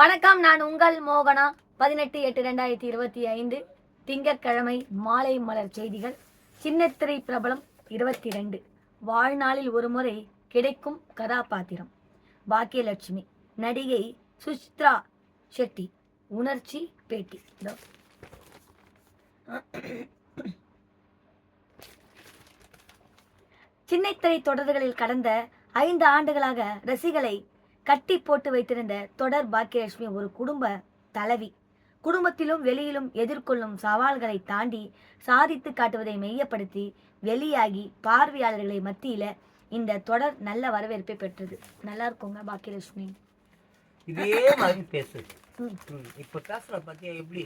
வணக்கம் நான் உங்கள் மோகனா. பதினெட்டு எட்டு ரெண்டாயிரத்தி இருபத்தி ஐந்து திங்கட்கிழமை மாலை மலர் செய்திகள். சின்னத்திரை பிரபலம் இருபத்தி ரெண்டு வாழ்நாளில் ஒருமுறை கிடைக்கும் கதாபாத்திரம். பாக்கியலட்சுமி. நடிகை சுசித்ரா ஷெட்டி. உணர்ச்சி பேட்டி. இதோ. சின்னத்திரை தொடர்களில் கடந்த ஐந்து ஆண்டுகளாக ரசிகளை கட்டி போட்டு வைத்திருந்த தொடர் பாக்கியலட்சுமி ஒரு குடும்ப தலைவி. குடும்பத்திலும் வெளியிலும் எதிர்கொள்ளும் சவால்களை தாண்டி சாதித்து காட்டுவதை மெய்யப்படுத்தி வெளியாகி பார்வையாளர்களை மத்தியில இந்த தொடர் நல்ல வரவேற்பை பெற்றது. நல்லா இருக்குங்க பாக்கியலட்சுமி. இதே மாதிரி பேசு. இப்ப பேசுற பத்தியா எப்படி?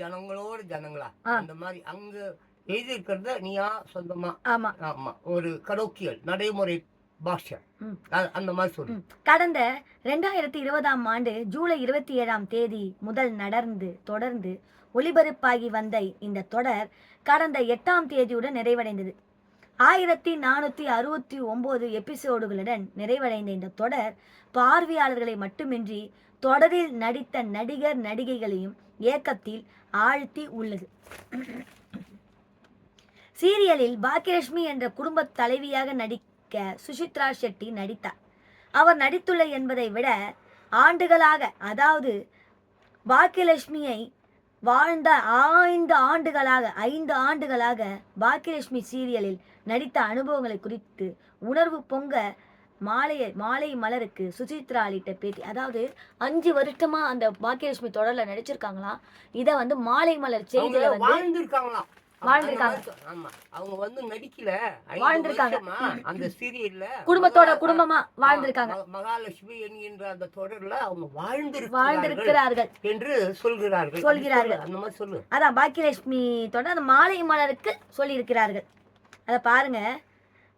ஜனங்களோட ஜனங்களா. அந்த மாதிரி அங்க எழுதியிருக்கிறத நீயா சொந்தமா? ஆமா. ஆமா. ஒரு கரோக்கியல் நடைமுறை பாஷை ம். அ- அந்த மாதிரி சொல்லு. கடந்த ரெண்டாயிரத்தி இருபதாம் ஆண்டு ஜூலை இருபத்தி ஏழாம் தேதி முதல் நடந்து தொடர்ந்து ஒளிபரப்பாகி வந்த இந்த தொடர் கடந்த எட்டாம் தேதியுடன் நிறைவடைந்தது ஆயிரத்தி நானூற்றி அறுபத்தி ஒன்பது எபிசோடுகளுடன் நிறைவடைந்த இந்த தொடர் பார்வையாளர்களை மட்டுமின்றி தொடரில் நடித்த நடிகர் நடிகைகளையும் ஏக்கத்தில் ஆழ்த்தி உள்ளது சீரியலில் பாக்கியலட்சுமி என்ற குடும்பத் தலைவியாக நடிக்க சுசித்ரா ஷெட்டி நடித்தார். அவர் நடித்துள்ள என்பதை விட ஆண்டுகளாக அதாவது பாக்கியலட்சுமியை வாழ்ந்த ஐந்து ஆண்டுகளாக ஐந்து ஆண்டுகளாக பாக்கியலட்சுமி சீரியலில் நடித்த அனுபவங்களை குறித்து உணர்வு பொங்க மாலை மாலை மலருக்கு சுசித்ரா அளித்த பேட்டி. அதாவது அஞ்சு வருஷமா அந்த பாக்கியலட்சுமி தொடர்ல நடிச்சிருக்காங்களாம் இதை வந்து மாலை மலர் செய்தியில வந்து வாழ்ந்திருக்காங்க. ஆமா. அவங்க வந்து நடிக்கல. ஐந்து வாழ்ந்திருக்காங்க. வருஷமா அந்த சீரியல்ல. குடும்பத்தோட குடும்பமா வாழ்ந்திருக்காங்க. ம- மகாலட்சுமி என்கின்ற அந்த தொடர்ல அவங்க வாழ்ந்திருக்கிறார்கள் வாழ்ந்திருக்கிறார்கள். என்று சொல்கிறார்கள். சொல்கிறார்கள். அந்த மாதிரி சொல்லு. அதான் பாக்கியலட்சுமி தொடர் அந்த மாலை மலருக்கு சொல்லியிருக்கிறார்கள். அதை பாருங்க.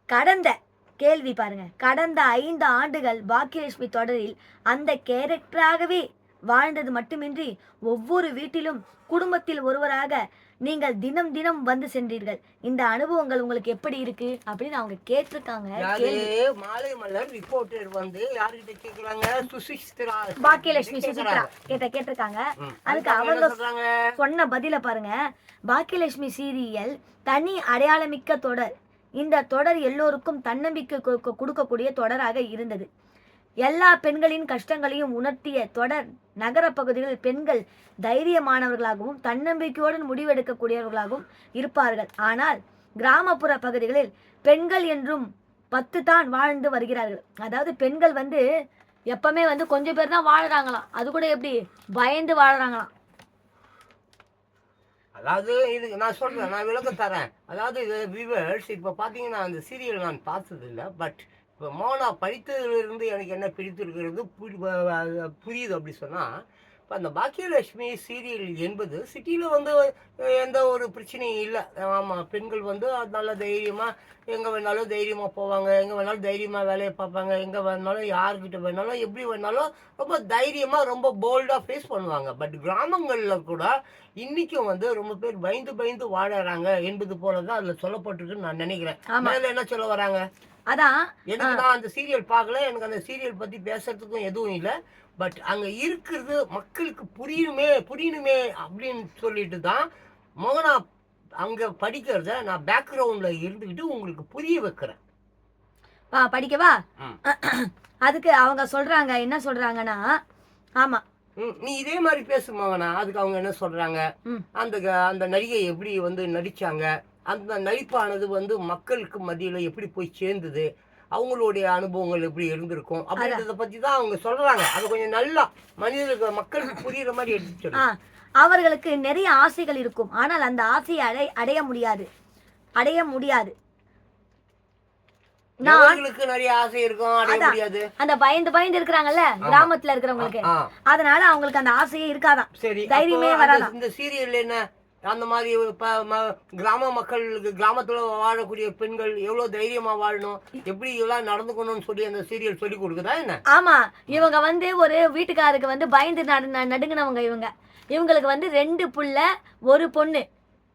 கடந்த கேள்வி பாருங்க. கடந்த ஐந்து ஆண்டுகள் பாக்கியலட்சுமி தொடரில் அந்த கேரக்டராகவே வாழ்ந்தது மட்டுமின்றி ஒவ்வொரு வீட்டிலும் குடும்பத்தில் ஒருவராக நீங்கள் தினம் தினம் வந்து சென்றீர்கள். இந்த அனுபவங்கள் உங்களுக்கு எப்படி இருக்கு? அப்படின்னு அவங்க கேட்டிருக்காங்க. மாலை மலர் ரிப்போர்ட்டர் வந்து யார்கிட்ட கேக்குறாங்க? சுசிஸ்திரா பாக்கியலட்சுமி சுசித்ரா. கேட்ட கேட்டிருக்காங்க. அதுக்கு அவங்க சொன்ன பதில பாருங்க. பாக்கியலட்சுமி சீரியல் தனி அடையாளமிக்க தொடர். இந்த தொடர் எல்லோருக்கும் தன்னம்பிக்கை கொடுக்க- கொடுக்கக்கூடிய தொடராக இருந்தது. எல்லா பெண்களின் கஷ்டங்களையும் உணர்த்திய தொடர் நகர பகுதிகளில் பெண்கள் தைரியமானவர்களாகவும் தன்னம்பிக்கையுடன் முடிவெடுக்கக்கூடியவர்களாகவும் இருப்பார்கள். ஆனால் கிராமப்புற பகுதிகளில் பெண்கள் என்றும் பத்து தான் வாழ்ந்து வருகிறார்கள். அதாவது பெண்கள் வந்து எப்பவுமே வந்து கொஞ்சம் பேர் தான் வாழ்றாங்களாம். அது கூட எப்படி? பயந்து வாழ்றாங்களாம். அதாவது இது நான் சொல்றேன் நான் விளக்கம் தரேன் அதாவது இது வியூவர்ஸ் இப்போ பார்த்தீங்கன்னா அந்த சீரியல் நான் பார்த்தது இல்லை பட் இப்போ மோனா படித்ததிலிருந்து எனக்கு என்ன பிடித்திருக்கிறது? புரி- வ- வ- புரியுது அப்படி சொன்னால் இப்போ அந்த பாக்கியலட்சுமி சீரியல் என்பது சிட்டியில் வந்து எந்த ஒரு பிரச்சனையும் இல்லை. ஆமாம் பெண்கள் வந்து நல்ல தைரியமாக எங்கே வேணாலும் தைரியமாக போவாங்க எங்கே வேணாலும் தைரியமாக வேலையை பார்ப்பாங்க எங்கே வேணாலும் யார்கிட்ட வேணாலும் எப்படி வேணாலும் ரொம்ப தைரியமாக ரொம்ப போல்டாக ஃபேஸ் பண்ணுவாங்க. பட் கிராமங்களில் கூட இன்னைக்கும் வந்து ரொம்ப பேர் பயந்து பயந்து வாழறாங்க என்பது போல தான் அதில் சொல்லப்பட்டிருக்குன்னு நான் நினைக்கிறேன். மேல என்ன சொல்ல வராங்க? அதான் எனக்கு நான் அந்த சீரியல் பார்க்கல எனக்கு அந்த சீரியல் பத்தி பேசுறதுக்கும் எதுவும் இல்லை. பட் அங்க இருக்கிறது மக்களுக்கு புரியணுமே புரியணுமே அப்படின்னு சொல்லிட்டு தான் மோகனா அங்க படிக்கிறத நான் பேக்ரவுண்ட்ல இருந்துக்கிட்டு உங்களுக்கு புரிய வைக்கிறேன். வா படிக்கவா. அதுக்கு அவங்க சொல்றாங்க என்ன சொல்றாங்கன்னா ஆமா. நீ இதே மாதிரி பேசு மோகனா அதுக்கு அவங்க என்ன சொல்றாங்க. அந்த அந்த நடிகை எப்படி வந்து நடிச்சாங்க? அந்த நடிப்பானது வந்து மக்களுக்கு மத்தியில எப்படி போய் சேர்ந்தது அவங்களுடைய அனுபவங்கள் எப்படி இருந்திருக்கும் அப்படின்றத பத்தி தான் அவங்க சொல்றாங்க. அது கொஞ்சம் நல்லா மனிதர்களுக்கு மக்களுக்கு புரியுற மாதிரி எடுத்து அவர்களுக்கு நிறைய ஆசைகள் இருக்கும். ஆனால் அந்த ஆசையை அடை அடைய முடியாது. அடைய முடியாது. அந்த பயந்து பயந்து இருக்கிறாங்கல்ல கிராமத்துல இருக்கிறவங்களுக்கு. அதனால அவங்களுக்கு அந்த ஆசையே இருக்காதான். சரி தைரியமே வராதாம். இந்த சீரியல் என்ன? அந்த மாதிரி இப்போ ம- கிராம மக்களுக்கு கிராமத்தில் வாழக்கூடிய பெண்கள் எவ்வளோ தைரியமாக வாழணும்? எப்படி இதெல்லாம் நடந்துக்கணும்னு சொல்லி அந்த சீரியல் சொல்லி கொடுக்குதா என்ன? ஆமாம் இவங்க வந்து ஒரு வீட்டுக்காருக்கு வந்து பயந்து நடு நடுங்கினவங்க இவங்க. இவங்களுக்கு வந்து ரெண்டு புள்ள ஒரு பொண்ணு.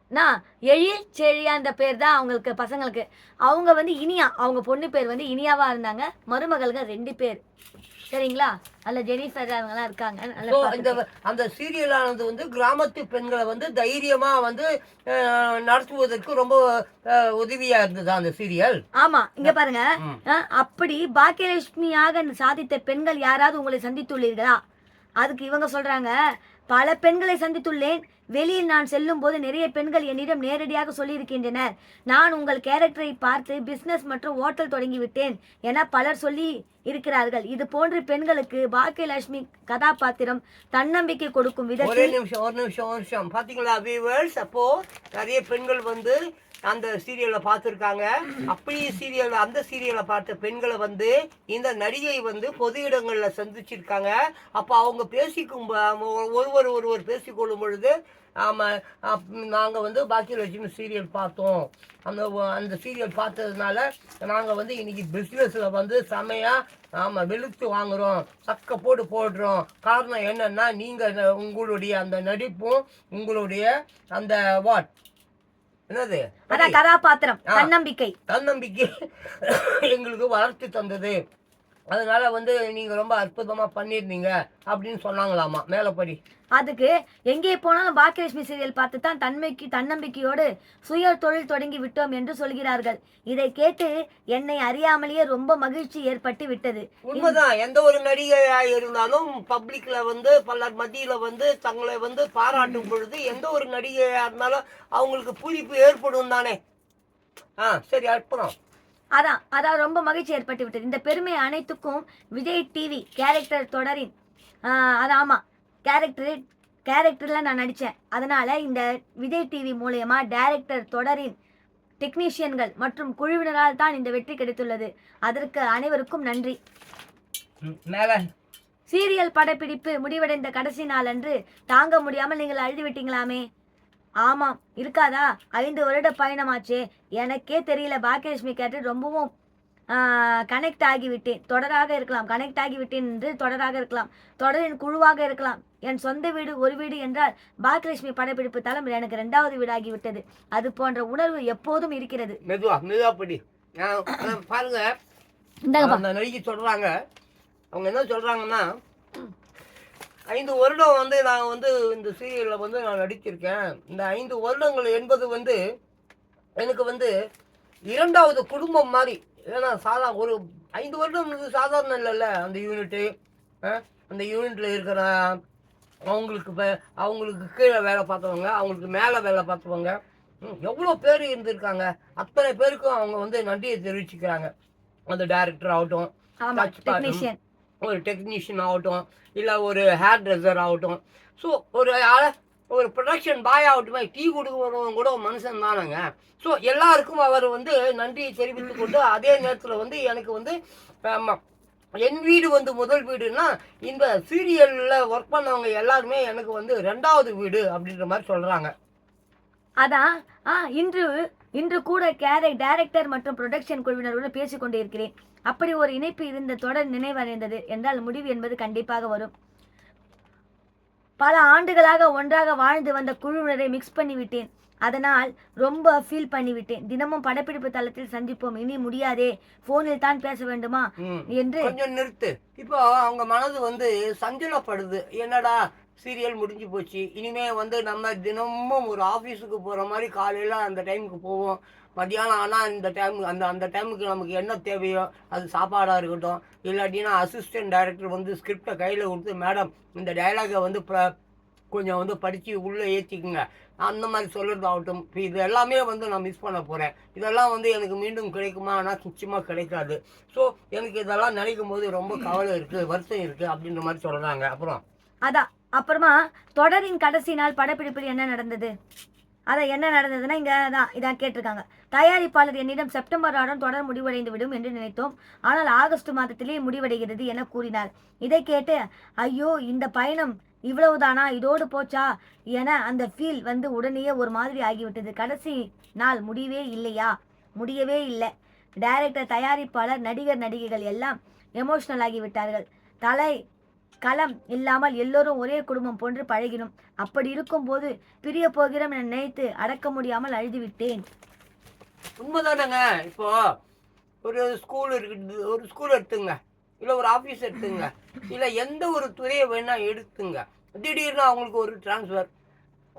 நான் எழில் செழியான்ற பேர் தான் அவங்களுக்கு பசங்களுக்கு. அவங்க வந்து இனியா அவங்க பொண்ணு பேர் வந்து இனியாவா இருந்தாங்க. மருமகள்க ரெண்டு பேர். சரிங்களா? நல்ல ஜெனிஃபர் அவங்கலாம் இருக்காங்க. இந்த அந்த சீரியலானது வந்து கிராமத்து பெண்களை வந்து தைரியமா வந்து நடத்துவதற்கு ரொம்ப உதவியா இருந்தது அந்த சீரியல் ஆமா. இங்க பாருங்க. அப்படி பாக்கியலட்சுமியாக சாதித்த பெண்கள் யாராவது உங்களை சந்தித்துள்ளீர்களா? அதுக்கு இவங்க சொல்றாங்க பல பெண்களை சந்தித்துள்ளேன். வெளியில் நான் செல்லும் போது நிறைய பெண்கள் என்னிடம் நேரடியாக சொல்லியிருக்கின்றனர். நான் உங்கள் கேரக்டரை பார்த்து பிஸ்னஸ் மற்றும் ஹோட்டல் தொடங்கி விட்டேன் என பலர் சொல்லி இருக்கிறார்கள். இது போன்று பெண்களுக்கு பாக்கியலட்சுமி கதாபாத்திரம் தன்னம்பிக்கை கொடுக்கும் விதம் ஒரு நிமிஷம் ஒரு நிமிஷம் ஒரு நிமிஷம். பாத்தீங்களா வியூவர்ஸ் அப்போ நிறைய பெண்கள் வந்து அந்த சீரியலை பார்த்துருக்காங்க. அப்படி சீரியல் அந்த சீரியலை பார்த்த பெண்களை வந்து இந்த நடிகை வந்து பொது இடங்களில் சந்திச்சிருக்காங்க. அப்போ அவங்க பேசிக்கும் ஒருவர் ஒருவர் பேசிக்கொள்ளும் பொழுது ஆமா அப்- நாங்க வந்து பாக்கியலட்சுமி சீரியல் பார்த்தோம். அந்த அந்த சீரியல் பார்த்ததுனால நாங்க வந்து இன்னைக்கு பிஸ்னஸ்ல வந்து செமையா ஆமா வெளுத்து வாங்குறோம். சக்க போட்டு போடுறோம். காரணம் என்னன்னா நீங்க ந- உங்களுடைய அந்த நடிப்பும் உங்களுடைய அந்த வாட் என்னது? கதாபாத்திரம். தன்னம்பிக்கை. தன்னம்பிக்கை எங்களுக்கு வளர்த்து தந்தது. அதனால வந்து நீங்க ரொம்ப அற்புதமா பண்ணியிருந்தீங்க அப்படின்னு சொன்னாங்களாமா? மேலப்படி அதுக்கு எங்கே போனாலும் பாக்கியலட்சுமி சீரியல் பார்த்து தான் தன்மைக்கு தன்னம்பிக்கையோடு சுய தொழில் தொடங்கி விட்டோம் என்று சொல்கிறார்கள். இதை கேட்டு என்னை அறியாமலேயே ரொம்ப மகிழ்ச்சி ஏற்பட்டு விட்டது. உண்மைதான். எந்த ஒரு நடிகையா இருந்தாலும் பப்ளிக்ல வந்து பலர் மத்தியில வந்து தங்களை வந்து பாராட்டும் பொழுது எந்த ஒரு நடிகையா இருந்தாலும் அவங்களுக்கு பூரிப்பு ஏற்படும் தானே. ஆ சரி அற்புதம். அதான் அதான் ரொம்ப மகிழ்ச்சி ஏற்பட்டு விட்டது. இந்த பெருமை அனைத்துக்கும் விஜய் டிவி கேரக்டர் தொடரின் அது ஆமாம் கேரக்டர் கேரக்டரில் நான் நடித்தேன் அதனால் இந்த விஜய் டிவி மூலயமா டைரக்டர் தொடரின் டெக்னீஷியன்கள் மற்றும் குழுவினரால் தான் இந்த வெற்றி கிடைத்துள்ளது. அதற்கு அனைவருக்கும் நன்றி. சீரியல் படப்பிடிப்பு முடிவடைந்த கடைசி நாளன்று தாங்க முடியாமல் நீங்கள் அழுது விட்டீங்களாமே? ஆமாம் இருக்காதா? ஐந்து வருட பயணமாச்சே. எனக்கே தெரியல பாக்கியலட்சுமி கேட்டு ரொம்பவும் கனெக்ட் ஆகிவிட்டேன். தொடராக இருக்கலாம். கனெக்ட் ஆகிவிட்டேன் என்று தொடராக இருக்கலாம். தொடரின் குழுவாக இருக்கலாம். என் சொந்த வீடு ஒரு வீடு என்றால் பாக்கியலட்சுமி படப்பிடிப்பு தளம் எனக்கு ரெண்டாவது வீடாகிவிட்டது. அது போன்ற உணர்வு எப்போதும் இருக்கிறது. மெதுவா மெதுவா படி. ஆ, ஆ, பாருங்க. அந்த நடிகை சொல்றாங்க. அவங்க என்ன சொல்றாங்கன்னா ஐந்து வருடம் வந்து நான் வந்து இந்த சீரியலில் வந்து நான் நடிச்சிருக்கேன். இந்த ஐந்து வருடங்கள் என்பது வந்து எனக்கு வந்து இரண்டாவது குடும்பம் மாதிரி. ஏன்னா சாதா ஒரு ஐந்து வருடம் சாதாரணம் இல்லைல்ல. அந்த யூனிட்டு அந்த யூனிட்டில் இருக்கிற அவங்களுக்கு அவங்களுக்கு கீழே வேலை பார்த்தவங்க அவங்களுக்கு மேலே வேலை பார்த்தவங்க எவ்வளோ பேர் இருந்திருக்காங்க. அத்தனை பேருக்கும் அவங்க வந்து நன்றியை தெரிவிச்சுக்கிறாங்க. அந்த டைரக்டர் ஆகட்டும் ஒரு டெக்னீஷியன் ஆகட்டும் இல்லை ஒரு ஹேர் ட்ரெஸ்ஸர் ஆகட்டும். ஸோ ஒரு ஒரு ப்ரொடக்ஷன் பாய் ஆகட்டுமே டீ கொடுக்குறவங்க கூட ஒரு மனுஷன் தானேங்க. ஸோ எல்லாருக்கும் அவர் வந்து நன்றியை தெரிவித்து கொண்டு அதே நேரத்தில் வந்து எனக்கு வந்து என் வீடு வந்து முதல் வீடுன்னா இந்த சீரியலில் ஒர்க் பண்ணவங்க எல்லாருமே எனக்கு வந்து ரெண்டாவது வீடு அப்படின்ற மாதிரி சொல்கிறாங்க அதான் ஆ இன்று இன்று கூட கேரை டைரக்டர் மற்றும் ப்ரொடக்ஷன் குழுவினருடன் பேசிக் இருக்கிறேன் அப்படி ஒரு இணைப்பு இருந்த தொடர் நினைவடைந்தது என்றால் முடிவு என்பது கண்டிப்பாக வரும். பல ஆண்டுகளாக ஒன்றாக வாழ்ந்து வந்த குழுவினரை மிக்ஸ் பண்ணிவிட்டேன். அதனால் ரொம்ப ஃபீல் பண்ணிவிட்டேன். தினமும் படப்பிடிப்பு தளத்தில் சந்திப்போம். இனி முடியாதே. ஃபோனில் தான் பேச வேண்டுமா? என்று கொஞ்சம் நிறுத்து. இப்போ அவங்க மனது வந்து சஞ்சலப்படுது. என்னடா சீரியல் முடிஞ்சு போச்சு. இனிமே வந்து நம்ம தினமும் ஒரு ஆஃபீஸுக்கு போகிற மாதிரி காலையில் அந்த டைமுக்கு போவோம். மத்தியானம் ஆனால் இந்த டைம் அந்த அந்த டைமுக்கு நமக்கு என்ன தேவையோ அது சாப்பாடாக இருக்கட்டும். இல்லாட்டினா அசிஸ்டன்ட் டைரக்டர் வந்து ஸ்கிரிப்டை கையில் கொடுத்து மேடம் இந்த டைலாகை வந்து ப்ர- கொஞ்சம் வந்து படித்து உள்ளே ஏற்றிக்குங்க அந்த மாதிரி சொல்கிறதாகட்டும் இப்போ இது எல்லாமே வந்து நான் மிஸ் பண்ண போகிறேன் இதெல்லாம் வந்து எனக்கு மீண்டும் கிடைக்குமா? ஆனால் நிச்சயமாக கிடைக்காது. ஸோ எனக்கு இதெல்லாம் நினைக்கும் போது ரொம்ப கவலை இருக்குது வருத்தம் இருக்குது அப்படின்ற மாதிரி சொல்கிறாங்க அப்புறம்? அதான். அப்புறமா தொடரின் கடைசி நாள் படப்பிடிப்பில் என்ன நடந்தது? அதான் என்ன நடந்ததுன்னா இங்கே தான் இதான் கேட்டிருக்காங்க. தயாரிப்பாளர் என்னிடம் செப்டம்பர் மாதம் தொடர் முடிவடைந்து விடும் என்று நினைத்தோம். ஆனால் ஆகஸ்ட் மாதத்திலேயே முடிவடைகிறது என கூறினார். இதை கேட்டு ஐயோ இந்த பயணம் இவ்வளவுதானா இதோடு போச்சா என அந்த ஃபீல் வந்து உடனேயே ஒரு மாதிரி ஆகிவிட்டது. கடைசி நாள் முடிவே இல்லையா? முடியவே இல்லை. டைரக்டர் தயாரிப்பாளர் நடிகர் நடிகைகள் எல்லாம் எமோஷனல் ஆகிவிட்டார்கள். தலை களம் இல்லாமல் எல்லோரும் ஒரே குடும்பம் போன்று பழகினோம். அப்படி இருக்கும்போது பிரிய போகிறோம் என நினைத்து அடக்க முடியாமல் அழுதுவிட்டேன். உண்மைதானேங்க. இப்போ ஒரு ஸ்கூல் இருக்குது. ஒரு ஸ்கூல் எடுத்துங்க. இல்லை ஒரு ஆஃபீஸ் எடுத்துங்க. இல்லை எந்த ஒரு துறையை வேணா எடுத்துங்க. திடீர்னு அவங்களுக்கு ஒரு டிரான்ஸ்ஃபர்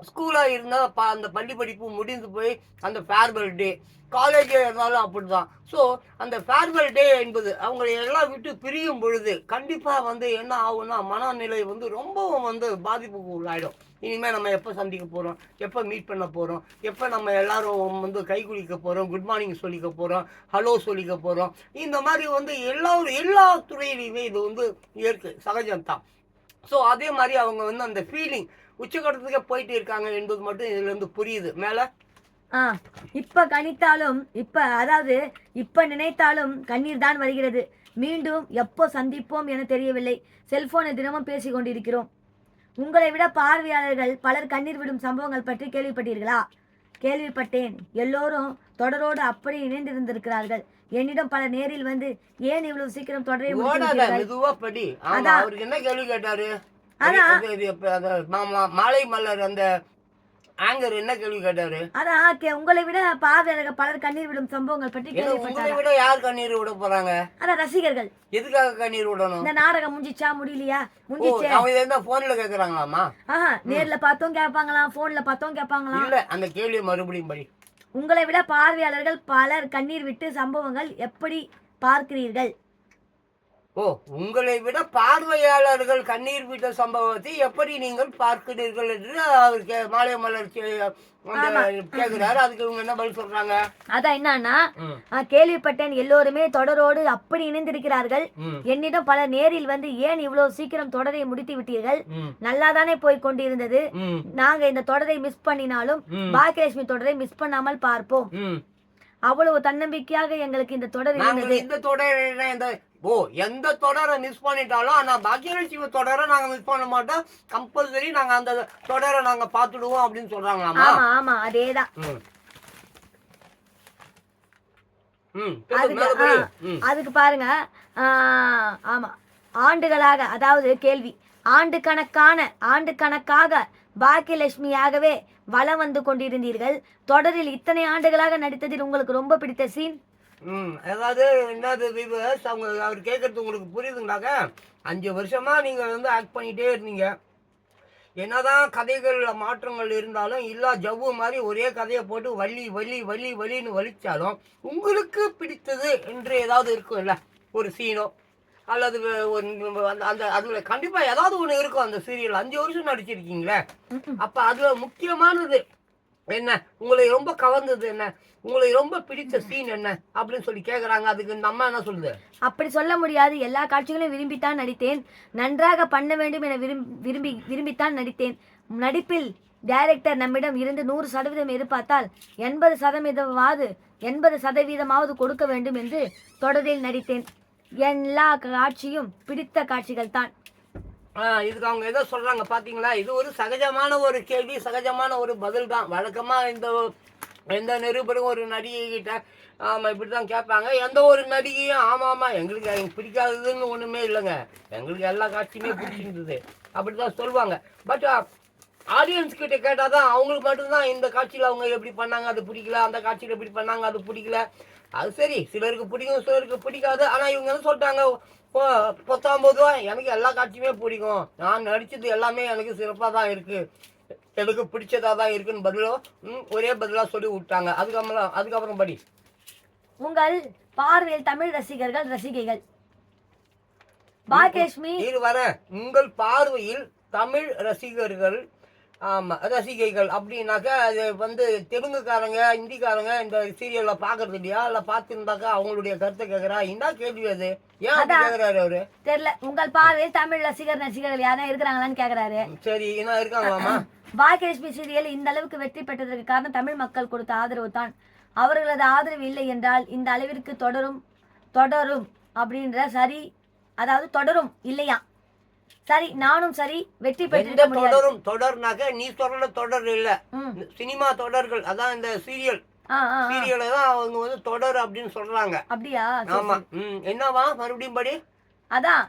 ஸ்கூலாக இருந்தால் ப அந்த பள்ளி படிப்பு முடிந்து போய் அந்த ஃபேர்வெல் டே காலேஜில் இருந்தாலும் அப்படி தான் ஸோ அந்த ஃபேர்வெல் டே என்பது அவங்களை எல்லாம் விட்டு பிரியும் பொழுது கண்டிப்பாக வந்து என்ன ஆகும்னா மனநிலை வந்து ரொம்பவும் வந்து பாதிப்புக்கு உள்ளாயிடும். இனிமேல் நம்ம எப்போ சந்திக்க போகிறோம் எப்போ மீட் பண்ண போகிறோம் எப்போ நம்ம எல்லாரும் வந்து கை குளிக்க போகிறோம் குட் மார்னிங் சொல்லிக்க போகிறோம் ஹலோ சொல்லிக்க போகிறோம் இந்த மாதிரி வந்து எல்லா எல்லா துறையிலையுமே இது வந்து இயற்கை சகஜம்தான். ஸோ அதே மாதிரி அவங்க வந்து அந்த ஃபீலிங் உச்சக்கட்டத்துக்கே போயிட்டு இருக்காங்க என்பது மட்டும் இதுல இருந்து புரியுது. மேலே? ஆ இப்ப கணித்தாலும் இப்ப அதாவது இப்ப நினைத்தாலும் கண்ணீர் தான் வருகிறது. மீண்டும் எப்போ சந்திப்போம் என தெரியவில்லை. செல்போனை தினமும் பேசிக் கொண்டிருக்கிறோம். உங்களை விட பார்வையாளர்கள் பலர் கண்ணீர் விடும் சம்பவங்கள் பற்றி கேள்விப்பட்டீர்களா? கேள்விப்பட்டேன். எல்லோரும் தொடரோடு அப்படி இணைந்திருந்திருக்கிறார்கள். என்னிடம் பல நேரில் வந்து ஏன் இவ்வளவு சீக்கிரம் தொடரை அதான். என்ன கேள்வி கேட்டாரு? மாலை மலர் அந்த ஆங்கர் என்ன கேள்வி கேட்டாரு? அதான் உங்களை விட பார்வையாளர்கள் பலர் கண்ணீர் விடும் சம்பவங்கள் பற்றி உங்களை விட யார் கண்ணீர் விட போறாங்க? அதான் ரசிகர்கள். எதுக்காக கண்ணீர் விடணும்? இந்த நாடகம் முடிஞ்சிச்சா? முடியலையா? முடிஞ்சிச்சே. அவங்க என்ன போன்ல கேக்குறாங்களாமா? ஆஹா நேர்ல பார்த்தோம் கேட்பாங்களாம் போன்ல பார்த்தோம் கேட்பாங்களாம் இல்ல அந்த கேள்வி மறுபடியும் படி. உங்களை விட பார்வையாளர்கள் பலர் கண்ணீர் விட்டு சம்பவங்கள் எப்படி பார்க்கிறீர்கள்? ஓ உங்களை விட பார்வையாளர்கள் கண்ணீர் விட்ட சம்பவத்தை எப்படி நீங்கள் பார்க்கிறீர்கள் என்று அவர் கே- மாலை மலர் கே- அந்த கேக்குறாரு. அதுக்கு இவங்க என்ன பதில் சொல்றாங்க? அதான் என்னன்னா ம், ஆ, கேள்விப்பட்டேன். எல்லோருமே தொடரோடு அப்படி இணைந்திருக்கிறார்கள். என்னிடம் பல நேரில் வந்து ஏன் இவ்வளவு சீக்கிரம் தொடரை முடித்து விட்டீர்கள்? நல்லாதானே போய் கொண்டிருந்தது. நாங்க இந்த தொடரை மிஸ் பண்ணினாலும் பாக்கியலட்சுமி தொடரை மிஸ் பண்ணாமல் பார்ப்போம். அவ்வளவு தன்னம்பிக்கையாக எங்களுக்கு இந்த தொடர் இந்த தொடர் ஓ எந்த தொடரை மிஸ் பண்ணிட்டாலும் ஆனா பாக்கியலட்சுமி தொடரை நாங்க மிஸ் பண்ண மாட்டோம். கம்பல்சரி நாங்க அந்த தொடரை நாங்க பார்த்துடுவோம் அப்படின்னு சொல்றாங்களாமா? ஆமா ஆமா அதேதான். ம். ம், பேசு, அதுக்கு பாருங்க. ஆமா ஆண்டுகளாக அதாவது கேள்வி ஆண்டு கணக்கான ஆண்டு கணக்காக பாக்கியலட்சுமியாகவே வலம் வந்து கொண்டிருந்தீர்கள். தொடரில் இத்தனை ஆண்டுகளாக நடித்ததில் உங்களுக்கு ரொம்ப பிடித்த சீன் ம், அதாவது என்னது விவர்ஸ் அவங்க அவர் கேட்கறது உங்களுக்கு புரியுதுங்களாக்க அஞ்சு வருஷமா நீங்க வந்து ஆக்ட் பண்ணிட்டே இருந்தீங்க. என்னதான் கதைகள்ல மாற்றங்கள் இருந்தாலும் இல்லா ஜவ்வு மாதிரி ஒரே கதையை போட்டு வலி வலி வலி வலின்னு வலிச்சாலும் உங்களுக்கு பிடித்தது என்று ஏதாவது இருக்கும்ல? ஒரு சீனோ அல்லது ஒரு அந்த அந்த அதுல கண்டிப்பா ஏதாவது ஒண்ணு இருக்கும் அந்த சீரியல் அஞ்சு வருஷம் நடிச்சிருக்கீங்களே? அப்ப அதுல முக்கியமானது என்ன உங்களை ரொம்ப கவர்ந்தது என்ன? உங்களை ரொம்ப பிடித்த சீன் என்ன? அப்படின்னு சொல்லி கேக்குறாங்க. அதுக்கு இந்த அம்மா என்ன சொல்லுது? அப்படி சொல்ல முடியாது. எல்லா காட்சிகளையும் விரும்பித்தான் நடித்தேன். நன்றாக பண்ண வேண்டும் என விரும்பி விரும்பி விரும்பித்தான் நடித்தேன். நடிப்பில் டைரக்டர் நம்மிடம் இருந்து நூறு சதவீதம் எதிர்பார்த்தால் எண்பது சதவீதமாவது எண்பது சதவீதமாவது கொடுக்க வேண்டும் என்று தொடரில் நடித்தேன். எல்லா காட்சியும் பிடித்த காட்சிகள் தான் இதுக்கு அவங்க ஏதோ சொல்கிறாங்க பார்த்தீங்களா இது ஒரு சகஜமான ஒரு கேள்வி சகஜமான ஒரு பதில் தான். வழக்கமாக இந்த எந்த நிருபரும் ஒரு நடிகை கிட்ட இப்படி தான் கேட்பாங்க. எந்த ஒரு நடிகையும் ஆமாம் ஆமாம் எங்களுக்கு பிடிக்காததுன்னு ஒன்றுமே இல்லைங்க. எங்களுக்கு எல்லா காட்சியுமே பிடிச்சிருந்தது. அப்படி uh, தான் சொல்லுவாங்க பட் ஆடியன்ஸ் கிட்ட கேட்டாதான் அவங்களுக்கு மட்டும்தான் இந்த காட்சியில் அவங்க எப்படி பண்ணாங்க அது பிடிக்கல. அந்த காட்சியில் எப்படி பண்ணாங்க அது பிடிக்கல. அது சரி சிலருக்கு பிடிக்கும் சிலருக்கு பிடிக்காது. ஆனா இவங்க என்ன சொல்லிட்டாங்க? ஓ, பத்தொன்பது ரூபா எனக்கு எல்லா காட்சியுமே பிடிக்கும். நான் நடிச்சது எல்லாமே எனக்கு சிறப்பாக தான் இருக்கு. எனக்கு பிடிச்சதா தான் இருக்குன்னு பதிலோ ம், ஒரே பதிலா சொல்லி விட்டாங்க. அதுக்கப்புறம் அதுக்கப்புறம் படி. உங்கள் பார்வையில் தமிழ் ரசிகர்கள் ரசிகைகள். பாக்கியலட்சுமி இது வர. உங்கள் பார்வையில் தமிழ் ரசிகர்கள் ஆமா ரசிகைகள் அப்படின்னாக்கா அது வந்து தெலுங்குக்காரங்க ஹிந்திக்காரங்க இந்த சீரியல்ல பாக்குறது இல்லையா? இல்ல பார்த்துருந்தாக்கா அவங்களுடைய கருத்தை கேக்குறா? என்ன கேள்வி அது. ஏன். கேக்குறாரு அவரு? தெரியல. உங்கள் பார்வையில் தமிழ் ரசிகர் ரசிகர்கள் யாரும் இருக்கிறாங்களான்னு கேக்குறாரு. சரி என்ன இருக்காங்களாமா பாக்கியலட்சுமி சீரியல் இந்த அளவுக்கு வெற்றி பெற்றதற்கு காரணம் தமிழ் மக்கள் கொடுத்த ஆதரவு தான். அவர்களது ஆதரவு இல்லை என்றால் இந்த அளவிற்கு தொடரும் தொடரும் அப்படின்ற சரி அதாவது தொடரும் இல்லையா? சரி நானும் சரி வெற்றி முடியாது. தொடரும் தொடர்னாக்க நீ சொல்ற தொடர் இல்ல. சினிமா தொடர்கள் அதான் இந்த சீரியல். சீரியலை தான் அவங்க வந்து தொடர் அப்படின்னு சொல்றாங்க. அப்படியா? ஆமா. என்னவா? மறுபடியும் படி. அதான்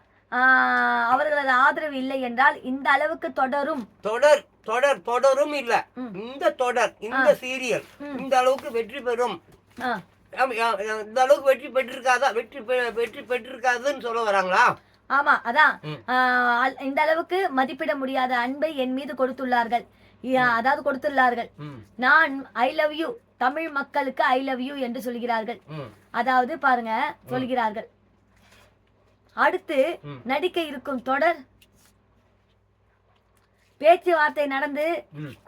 அவர்களது ஆதரவு இல்லை என்றால் இந்த அளவுக்கு தொடரும். தொடர் தொடர் தொடரும் இல்ல. இந்த தொடர் இந்த சீரியல். இந்த அளவுக்கு வெற்றி பெறும். இந்த அளவுக்கு வெற்றி பெற்றிருக்காதா? வெற்றி வெற்றி பெற்றிருக்காதுன்னு சொல்ல வராங்களா? ஆமா அதான். இந்த அளவுக்கு மதிப்பிட முடியாத அன்பை என் மீது கொடுத்துள்ளார்கள். அதாவது கொடுத்துள்ளார்கள். நான் ஐ லவ் யூ தமிழ் மக்களுக்கு ஐ லவ் யூ என்று சொல்கிறார்கள். அதாவது பாருங்க சொல்கிறார்கள். அடுத்து. நடிக்க இருக்கும் தொடர் பேச்சுவார்த்தை நடந்து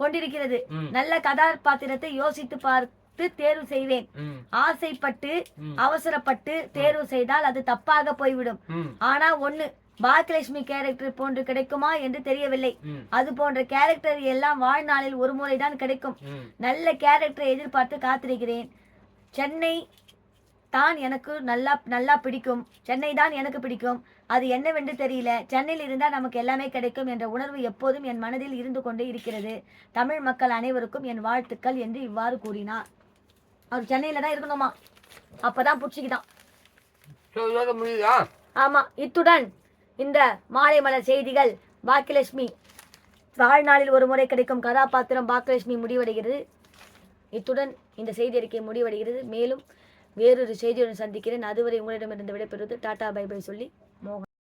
கொண்டிருக்கிறது. நல்ல கதாபாத்திரத்தை யோசித்து பார்த்து தேர்வு செய்வேன். ஆசைப்பட்டு. அவசரப்பட்டு தேர்வு செய்தால் அது தப்பாக போய்விடும். ஆனா ஒண்ணு பாக்கியலட்சுமி கேரக்டர் போன்று கிடைக்குமா என்று தெரியவில்லை. அது போன்ற கேரக்டர் எல்லாம் வாழ்நாளில் ஒரு முறைதான் கிடைக்கும். ம். நல்ல கேரக்டரை எதிர்பார்த்து காத்திருக்கிறேன். சென்னை தான் எனக்கு நல்லா நல்லா பிடிக்கும். சென்னை தான் எனக்கு பிடிக்கும். அது என்னவென்று தெரியல. சென்னையில் இருந்தால் நமக்கு எல்லாமே கிடைக்கும் என்ற உணர்வு எப்போதும் என் மனதில் இருந்து கொண்டே இருக்கிறது. தமிழ் மக்கள் அனைவருக்கும் என் வாழ்த்துக்கள் என்று இவ்வாறு கூறினார். அவர் சென்னையில் தான் இருக்கணுமா? அப்பதான் பிடிச்சிக்கிட்டான். ஆமா இத்துடன் இந்த மாலை மலர் செய்திகள் பாக்கியலட்சுமி வாழ்நாளில் ஒரு முறை கிடைக்கும் கதாபாத்திரம் பாக்கியலட்சுமி முடிவடைகிறது. இத்துடன் இந்த செய்தி அறிக்கை முடிவடைகிறது. மேலும் வேறொரு செய்தியுடன் சந்திக்கிறேன். அதுவரை உங்களிடமிருந்து விடைபெறுவது டாடா பை பை சொல்லி மோகன்.